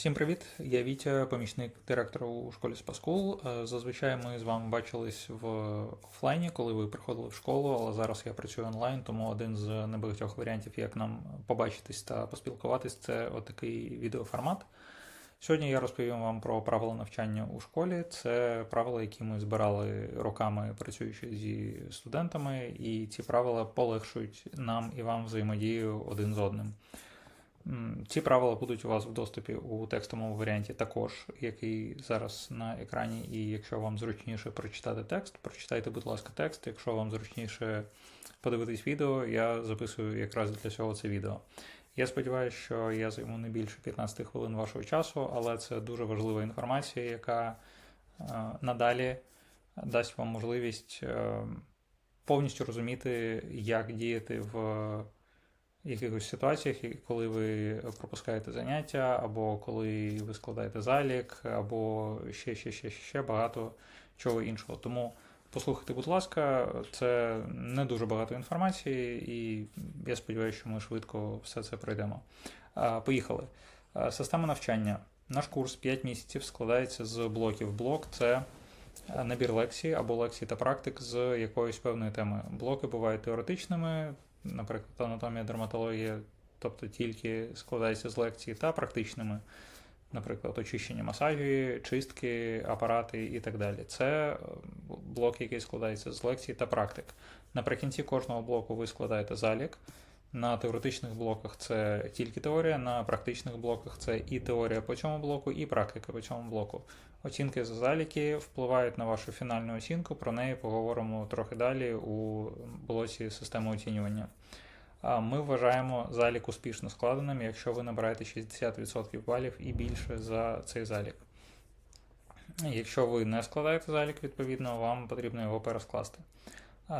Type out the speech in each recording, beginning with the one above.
Всім привіт! Я Вітя, помічник директора у школі Спаскул. Е, Зазвичай ми з вами бачились в офлайні, коли ви приходили в школу, але зараз я працюю онлайн, тому один з небагатьох варіантів, як нам побачитись та поспілкуватись, це отакий відеоформат. Сьогодні я розповім вам про правила навчання у школі. Це правила, які ми збирали роками працюючи зі студентами, і ці правила полегшують нам і вам взаємодію один з одним. Ці правила будуть у вас в доступі у текстовому варіанті також, який зараз на екрані. І якщо вам зручніше прочитати текст, прочитайте, будь ласка, текст. Якщо вам зручніше подивитись відео, я записую якраз для цього це відео. Я сподіваюся, що я займу не більше 15 хвилин вашого часу, але це дуже важлива інформація, яка е, надалі дасть вам можливість е, повністю розуміти, як діяти в якихось ситуаціях, коли ви пропускаєте заняття, або коли ви складаєте залік, або ще, ще, ще, ще багато чого іншого. Тому послухайте, будь ласка, це не дуже багато інформації, і я сподіваюся, що ми швидко все це пройдемо. Поїхали. Система навчання. Наш курс 5 місяців складається з блоків. Блок це набір лекцій або лекцій та практик з якоюсь певною темою. Блоки бувають теоретичними, наприклад, анатомія, дерматологія, тобто тільки складається з лекцій, та практичними, наприклад, очищення масажі, чистки, апарати і так далі. Це е, блок, який складається з лекцій та практик. Наприкінці кожного блоку ви складаєте залік. На теоретичних блоках це тільки теорія, на практичних блоках це і теорія по цьому блоку, і практика по цьому блоку. Оцінки за заліки впливають на вашу фінальну оцінку. Про неї поговоримо трохи далі у блоці системи оцінювання. Ми вважаємо залік успішно складеним, якщо ви набираєте 60% балів і більше за цей залік. Якщо ви не складаєте залік, відповідно, вам потрібно його перескласти.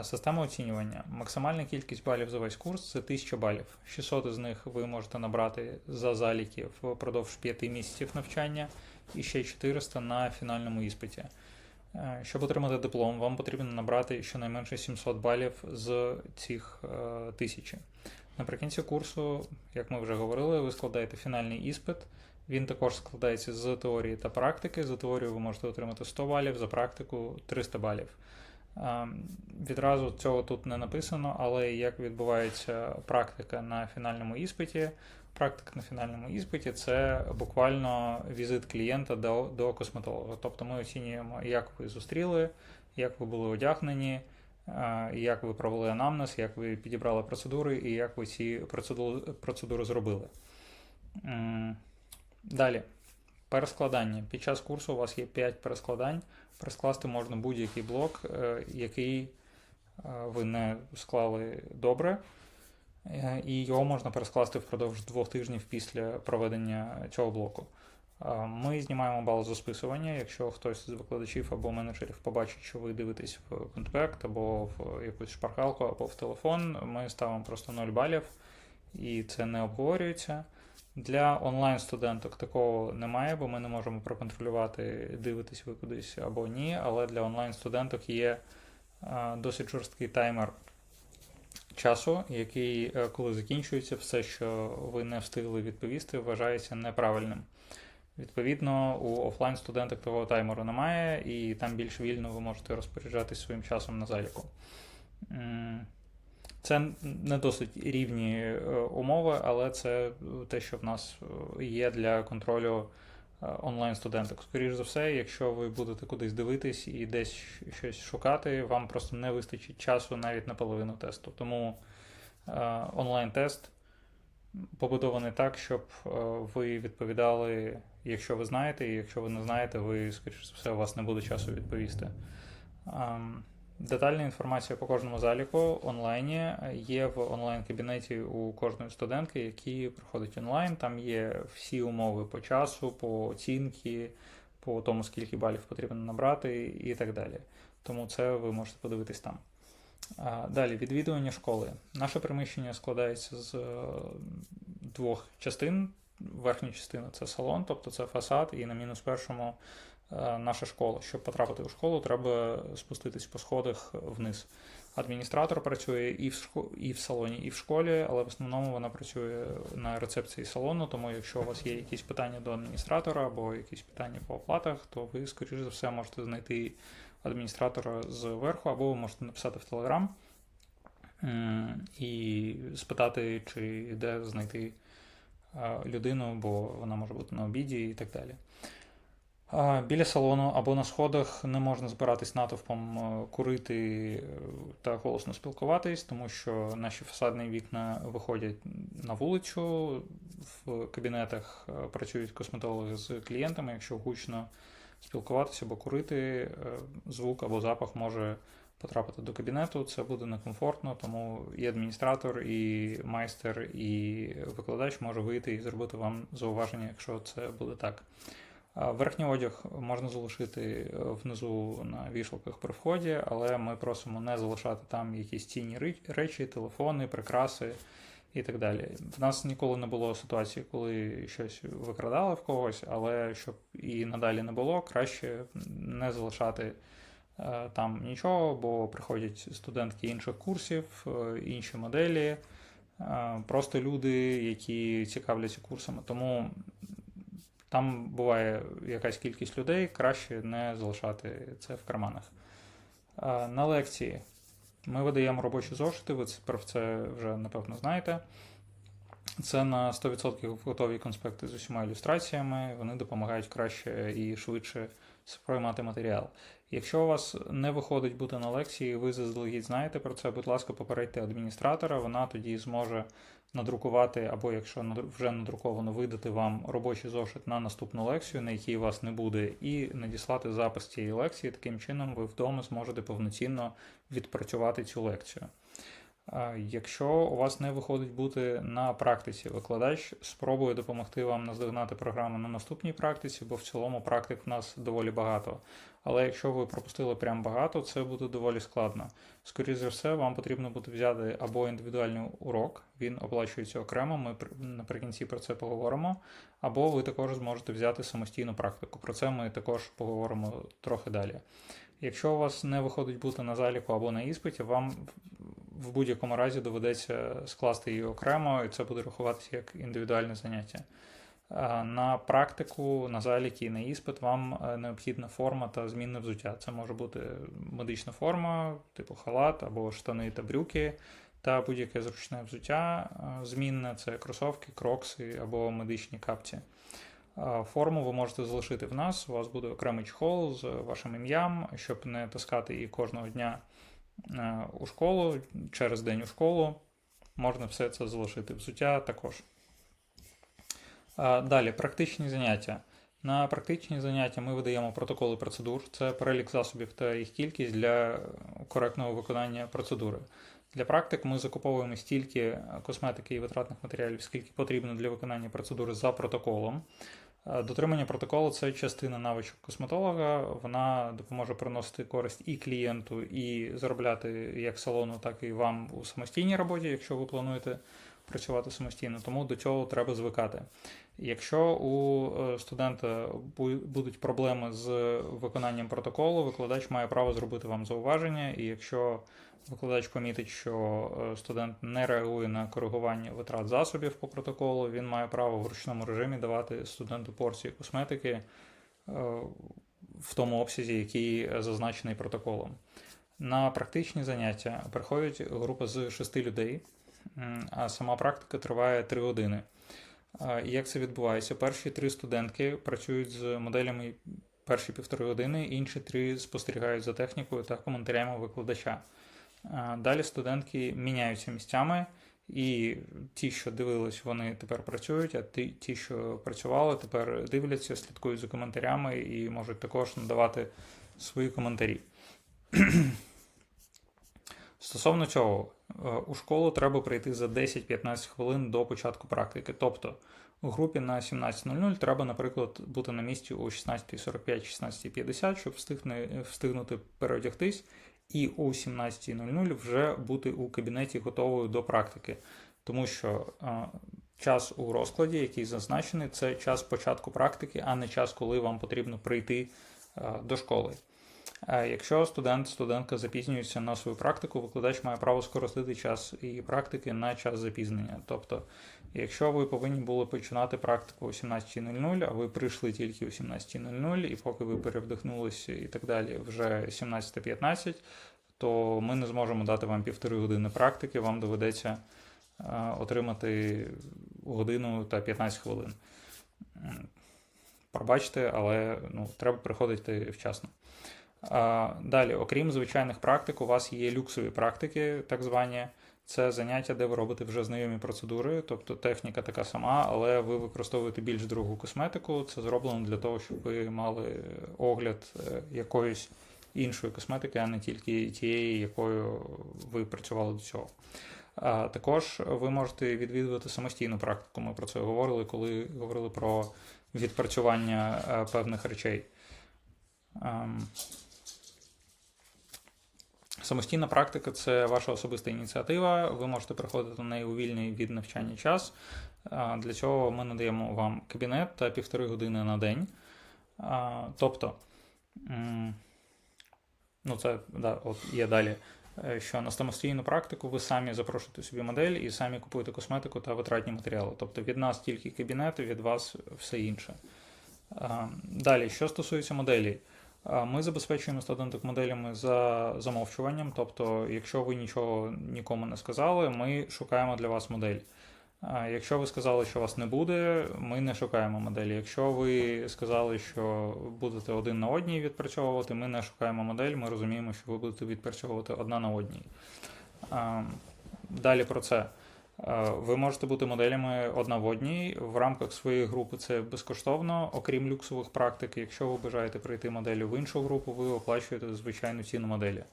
Система оцінювання. Максимальна кількість балів за весь курс це 1000 балів. 600 із них ви можете набрати за заліки впродовж 5 місяців навчання і ще 400 на фінальному іспиті. Е, Щоб отримати диплом, вам потрібно набрати щонайменше 700 балів з цих е, тисячі. Наприкінці курсу, як ми вже говорили, ви складаєте фінальний іспит. Він також складається з теорії та практики. За теорію ви можете отримати 100 балів, за практику 300 балів. Е, Відразу цього тут не написано, але як відбувається практика на фінальному іспиті. Практика на фінальному іспиті це буквально візит клієнта до, до косметолога. Тобто ми оцінюємо, як ви зустріли, як ви були одягнені, е, як ви провели анамнез, як ви підібрали процедури і як ви ці процедури, процедури зробили. Далі. Перескладання. Під час курсу у вас є 5 перескладань. Перескласти можна будь-який блок, е, який е, ви не склали добре. Е, і його можна перескласти впродовж двох тижнів після проведення цього блоку. Ми знімаємо бал за списування. Якщо хтось з викладачів або менеджерів побачить, що ви дивитесь в конспект, або в якусь шпаргалку, або в телефон, ми ставимо просто 0 балів, і це не обговорюється. Для онлайн-студенток такого немає, бо ми не можемо проконтролювати, дивитесь ви кудись або ні. Але для онлайн-студенток є е, досить жорсткий таймер часу, який, е, коли закінчується, все, що ви не встигли відповісти, вважається неправильним. Відповідно, у офлайн студенток того таймеру немає, і там більш вільно ви можете розпоряджатись своїм часом на заліку. Це не досить рівні е, умови, але це те, що в нас е, є для контролю е, онлайн-студенток. Скоріше за все, якщо ви будете кудись дивитись і десь щось шукати, вам просто не вистачить часу навіть на половину тесту. Тому онлайн-тест побудований так, щоб ви відповідали, якщо ви знаєте, і якщо ви не знаєте, ви, скоріше за все, у вас не буде часу відповісти. Детальна інформація по кожному заліку онлайні є в онлайн-кабінеті у кожної студентки, які проходять онлайн. Там є всі умови по часу, по оцінки, по тому, скільки балів потрібно набрати і так далі. Тому це ви можете подивитись там. Далі, відвідування школи. Наше приміщення складається з е, двох частин. Верхня частина це салон, тобто це фасад, і на мінус першому наша школа. Щоб потрапити у школу, треба спуститись по сходах вниз. Адміністратор працює і в шко- і в салоні, і в школі, але в основному вона працює на рецепції салону. Тому, якщо у вас є якісь питання до адміністратора або якісь питання по оплатах, то ви, скоріш за все, можете знайти адміністратора зверху, або ви можете написати в Телеграм і спитати, чи де знайти е, людину, бо вона може бути на обіді і так далі. Біля салону або на сходах не можна збиратись натовпом, е, курити е, та голосно спілкуватись, тому що наші фасадні вікна виходять на вулицю. В кабінетах е, працюють косметологи з клієнтами. Якщо гучно спілкуватися або курити, звук або запах може потрапити до кабінету. Це буде некомфортно, тому і адміністратор, і майстер, і викладач може вийти і зробити вам зауваження, якщо це буде так. А Верхній одяг можна залишити е, внизу на вішалках при вході, але ми просимо не залишати там якісь цінні речі, телефони, прикраси і так далі. В нас ніколи не було ситуації, коли щось викрадали в когось, але щоб і надалі не було, краще не залишати е, там нічого, бо приходять студентки інших курсів, е, інші моделі, е, просто люди, які цікавляться курсами. Тому там буває якась кількість людей, краще не залишати це в карманах. На лекції ми видаємо робочі зошити, ви про це вже напевно знаєте. Це на 100% готові конспекти з усіма ілюстраціями, вони допомагають краще і швидше сприймати матеріал. Якщо у вас не виходить бути на лекції, ви заздалегідь знаєте про це, будь ласка, попередьте адміністратора, вона тоді зможе надрукувати, або якщо вже надруковано, видати вам робочий зошит на наступну лекцію, на якій вас не буде, і надіслати запис цієї лекції. Таким чином, ви вдома зможете повноцінно відпрацювати цю лекцію. Якщо у вас не виходить бути на практиці, викладач спробує допомогти вам наздогнати програму на наступній практиці, бо в цілому практик в нас доволі багато. Але якщо ви пропустили прям багато, це буде доволі складно. Скоріше за все, вам потрібно буде взяти або індивідуальний урок, він оплачується окремо. Ми наприкінці про це поговоримо. Або ви також зможете взяти самостійну практику. Про це ми також поговоримо трохи далі. Якщо у вас не виходить бути на заліку або на іспиті, вам в будь-якому разі доведеться скласти її окремо, і це буде рахуватися як індивідуальне заняття. На практику, на заліки і на іспит вам е, необхідна форма та змінне взуття. Це може бути медична форма, типу халат або штани та брюки, та будь-яке зручне взуття е, змінне це кросовки, крокси або медичні капці. Форму ви можете залишити в нас. У вас буде окремий чехол з вашим ім'ям, щоб не таскати її кожного дня е, у школу, через день у школу. Можна все це залишити. Взуття також. Далі, практичні заняття. На практичні заняття ми видаємо протоколи процедур. Це перелік засобів та їх кількість для коректного виконання процедури. Для практик ми закуповуємо стільки косметики і витратних матеріалів, скільки потрібно для виконання процедури за протоколом. Дотримання протоколу це частина навичок косметолога. Вона допоможе приносити користь і клієнту, і заробляти як салону, так і вам у самостійній роботі, якщо ви плануєте працювати самостійно. Тому до цього треба звикати. Якщо у е, студента будуть проблеми з виконанням протоколу, викладач має право зробити вам зауваження, і якщо викладач помітить, що е, студент не реагує на коригування витрат засобів по протоколу, він має право в ручному режимі давати студенту порції косметики е, в тому обсязі, який зазначений протоколом. На практичні заняття приходить група з шести людей, а сама практика триває три години. І Як це відбувається? Перші три студентки працюють з моделями перші півтори години, інші три спостерігають за технікою та коментарями викладача. Далі студентки міняються місцями, і ті, що дивились, вони тепер працюють, а ті, що працювали, тепер дивляться, слідкують за коментарями і можуть також надавати свої коментарі. Стосовно цього, е, у школу треба прийти за 10-15 хвилин до початку практики. Тобто у групі на 17.00 треба, наприклад, бути на місці о 16.45-16.50, щоб встигнути переодягтись, і о 17.00 вже бути у кабінеті готовою до практики. Тому що е, час у розкладі, який зазначений, це час початку практики, а не час, коли вам потрібно прийти е, до школи. Якщо студент, студентка запізнюється на свою практику, викладач має право скоротити час її практики на час запізнення. Тобто, якщо ви повинні були починати практику о 17.00, а ви прийшли тільки о 17.00, і поки ви перевдихнулися і так далі, вже 17.15, то ми не зможемо дати вам півтори години практики, вам доведеться е, отримати годину та 15 хвилин. Пробачте, але ну, треба приходити вчасно. Далі, окрім звичайних практик, у вас є люксові практики, так звані. Це заняття, де ви робите вже знайомі процедури, тобто техніка така сама, але ви використовуєте більш другу косметику. Це зроблено для того, щоб ви мали огляд е, якоїсь іншої косметики, а не тільки тієї, якою ви працювали до цього. Також ви можете відвідувати самостійну практику. Ми про це говорили, коли говорили про відпрацювання е, певних речей. Самостійна практика це ваша особиста ініціатива. Ви можете приходити на неї у вільний від навчання час. Для цього ми надаємо вам кабінет та півтори години на день. Тобто, ну це да, от є далі. е, Що на самостійну практику ви самі запрошуєте собі модель і самі купуєте косметику та витратні матеріали. Тобто від нас тільки кабінет, від вас все інше. Далі, що стосується моделей. Ми забезпечуємо студенток моделями за замовчуванням. Тобто, якщо ви нічого нікому не сказали, ми шукаємо для вас модель. Якщо ви сказали, що вас не буде, ми не шукаємо моделі. Якщо ви сказали, що будете один на одній відпрацьовувати, ми не шукаємо модель, ми розуміємо, що ви будете відпрацьовувати одна на одній. Далі про це. Е, Ви можете бути моделями одна в одній. В рамках своєї групи це безкоштовно, окрім люксових практик. Якщо ви бажаєте прийти моделлю в іншу групу, ви оплачуєте звичайну ціну моделі.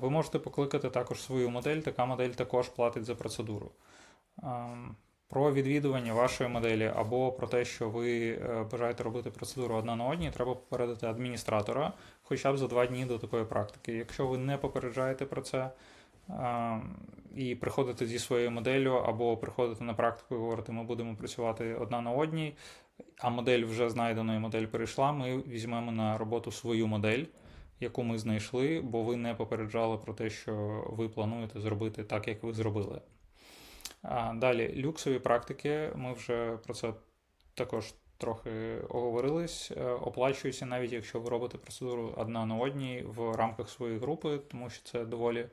Ви можете покликати також свою модель, така модель також платить за процедуру. Про відвідування вашої моделі або про те, що ви е, бажаєте робити процедуру одна на одній, треба попередити адміністратора хоча б за два дні до такої практики. Якщо ви не попереджаєте про це, і приходити зі своєю моделлю, або приходити на практику і говорити, ми будемо працювати одна на одній, а модель вже знайдена і модель перейшла, ми візьмемо на роботу свою модель, яку ми знайшли, бо ви не попереджали про те, що ви плануєте зробити так, як ви зробили. Далі, люксові практики, ми вже про це також трохи оговорились. Е, Оплачуються навіть якщо ви робите процедуру одна на одній в рамках своєї групи, тому що це доволі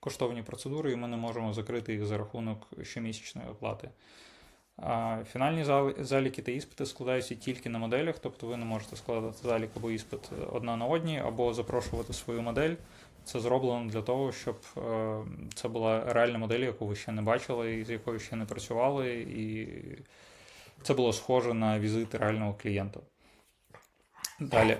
коштовні процедури, і ми не можемо закрити їх за рахунок щомісячної оплати. Фінальні заліки та іспити складаються тільки на моделях, тобто ви не можете складати залік або іспит одна на одній, або запрошувати свою модель. Це зроблено для того, щоб е, це була реальна модель, яку ви ще не бачили, і з якою ще не працювали, і це було схоже на візит реального клієнта. Далі.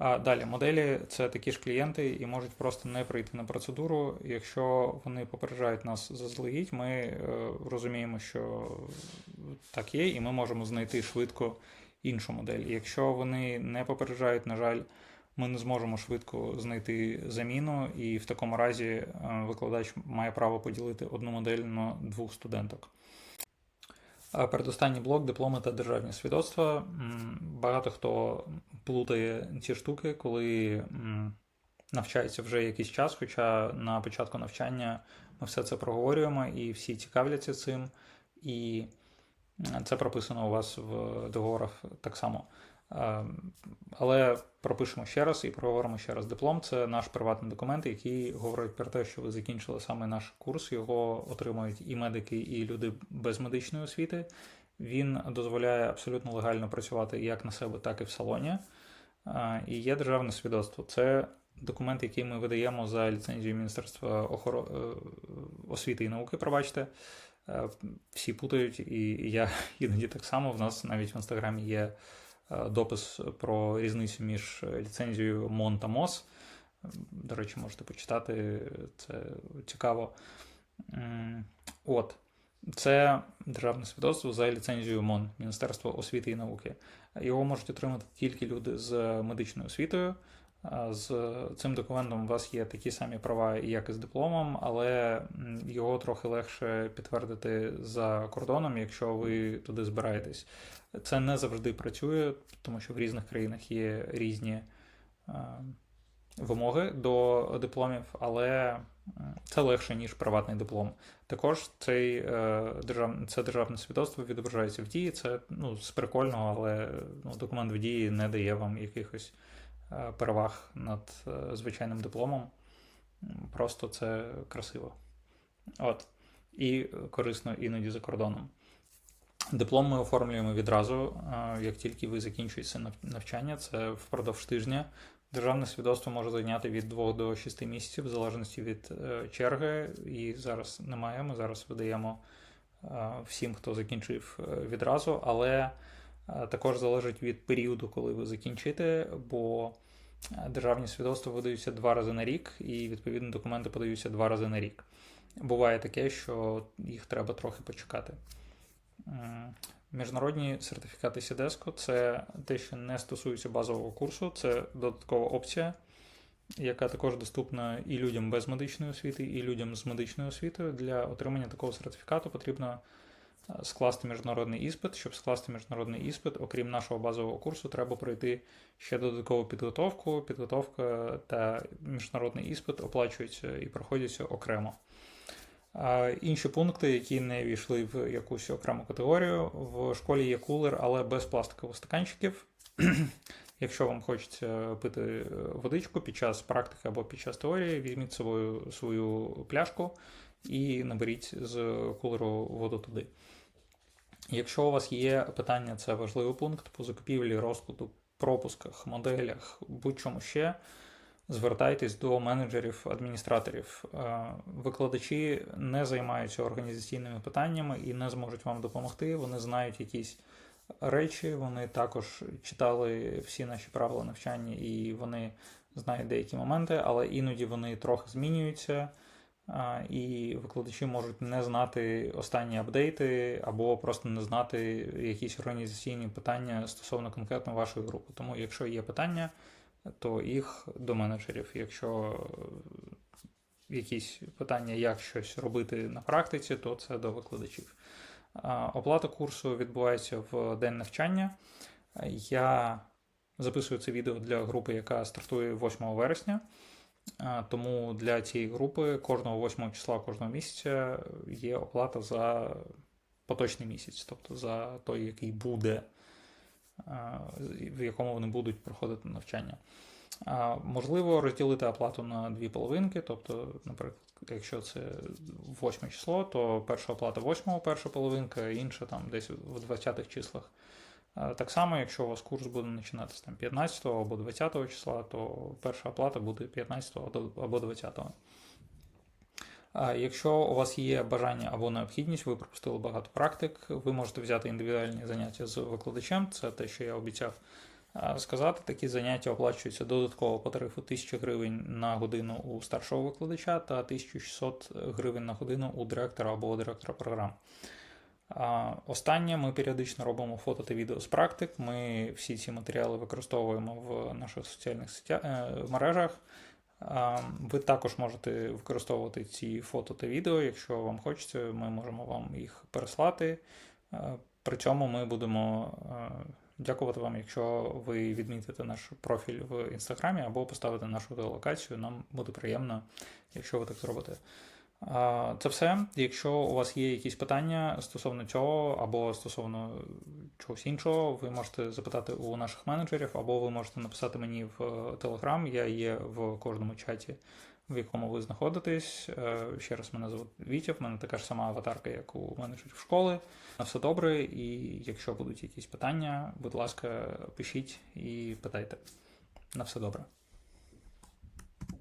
Далі моделі це такі ж клієнти і можуть просто не прийти на процедуру. Якщо вони попереджають нас заздалегідь, ми е, розуміємо, що так є, і ми можемо знайти швидко іншу модель. Якщо вони не попереджають, на жаль, ми не зможемо швидко знайти заміну, і в такому разі е, викладач має право поділити одну модель на двох студенток. Передостанній блок дипломи та державні свідоцтва. Багато хто плутає ці штуки, коли навчається вже якийсь час, хоча на початку навчання ми все це проговорюємо і всі цікавляться цим, і це прописано у вас в договорах так само. Е, Але пропишемо ще раз і проговоримо ще раз. Диплом це наш приватний документ, який говорить про те, що ви закінчили саме наш курс. Його отримують і медики, і люди без медичної освіти. Він дозволяє абсолютно легально працювати як на себе, так і в салоні. І є державне свідоцтво. Це документ, який ми видаємо за ліцензією Міністерства охоро- е, освіти і науки, пробачте. Е, Всі путають, і я іноді так само. В нас навіть в інстаграмі є е, допис про різницю між ліцензією МОН та МОЗ. До речі, можете почитати, це цікаво. От. Це державне свідоцтво за ліцензією МОН Міністерства освіти і науки. Його можуть отримати тільки люди з медичною освітою. З цим документом у вас є такі самі права, як і з дипломом, але його трохи легше підтвердити за кордоном, якщо ви туди збираєтесь. Це не завжди працює, тому що в різних країнах є різні вимоги до дипломів, але це легше, ніж приватний диплом. Також цей, е, держав... це державне свідоцтво відображається в дії. Це ну, з але ну, документ в дії не дає вам якихось е, переваг над е, звичайним дипломом. Просто це красиво. От. І корисно іноді за кордоном. Диплом ми оформлюємо відразу, як тільки ви закінчуєте навчання, це впродовж тижня. Державне свідоцтво може зайняти від 2 до 6 місяців, в залежності від е, черги. І зараз немає. Ми зараз видаємо е, всім, хто закінчив е, відразу, але також залежить від періоду, коли ви закінчите, бо державні свідоцтва видаються два рази на рік, і відповідно документи подаються два рази на рік. Буває таке, що їх треба трохи почекати. Міжнародні сертифікати Сідеско це те, що не стосується базового курсу, це додаткова опція, яка також доступна і людям без медичної освіти, і людям з медичною освітою. Для отримання такого сертифікату потрібно е, скласти міжнародний іспит. Щоб скласти міжнародний іспит, окрім нашого базового курсу, треба пройти ще додаткову підготовку. Підготовка та міжнародний іспит оплачуються і проходяться окремо. Інші пункти, які не війшли в якусь окрему категорію, в школі є кулер, але без пластикових стаканчиків. Якщо вам хочеться пити е, водичку під час практики або під час теорії, візьміть з собою свою пляшку і наберіть з кулеру воду туди. Якщо у вас є питання, це важливий пункт по закупівлі, розкладу, пропусках, моделях, будь-чому ще, звертайтесь до менеджерів, адміністраторів. Е, Викладачі не займаються організаційними питаннями і не зможуть вам допомогти. Вони знають якісь речі, вони також читали всі наші правила навчання і вони знають деякі моменти, але іноді вони трохи змінюються. І викладачі можуть не знати останні апдейти або просто не знати якісь організаційні питання стосовно конкретно вашої групи. Тому, якщо є питання, то їх до менеджерів. Якщо е, якісь питання, як щось робити на практиці, то це до викладачів. Оплата курсу відбувається в день навчання. Я записую це відео для групи, яка стартує 8 вересня. Тому для цієї групи кожного 8 числа кожного місяця є оплата за поточний місяць, тобто за той, який буде, в якому вони будуть проходити навчання. Можливо розділити оплату на дві половинки, тобто, наприклад, якщо це 8 число, то перша оплата 8 перша половинка, інша там десь в 20-х числах. Так само, якщо у вас курс буде починатися там 15 або 20 числа, то перша оплата буде 15 або 20. А Якщо у вас є бажання або необхідність, ви пропустили багато практик, ви можете взяти індивідуальні заняття з викладачем. Це те, що я обіцяв сказати. Такі заняття оплачуються додатково по тарифу 1000 гривень на годину у старшого викладача та 1600 гривень на годину у директора або директора програм. Останнє ми періодично робимо фото та відео з практик. Ми всі ці матеріали використовуємо в наших соціальних е, мережах. Ви також можете використовувати ці фото та відео, якщо вам хочеться, ми можемо вам їх переслати. Е, При цьому ми будемо е, дякувати вам, якщо ви відмітите наш профіль в інстаграмі або поставите нашу геолокацію. Нам буде приємно, якщо ви так зробите. Це все. Якщо у вас є якісь питання стосовно цього або стосовно чогось іншого, ви можете запитати у наших менеджерів, або ви можете написати мені в Telegram. Я є в кожному чаті, в якому ви знаходитесь. Е, Ще раз мене звуть Вітя, в мене така ж сама аватарка, як у менеджерів школи. На все добре, і якщо будуть якісь питання, будь ласка, пишіть і питайте. На все добре.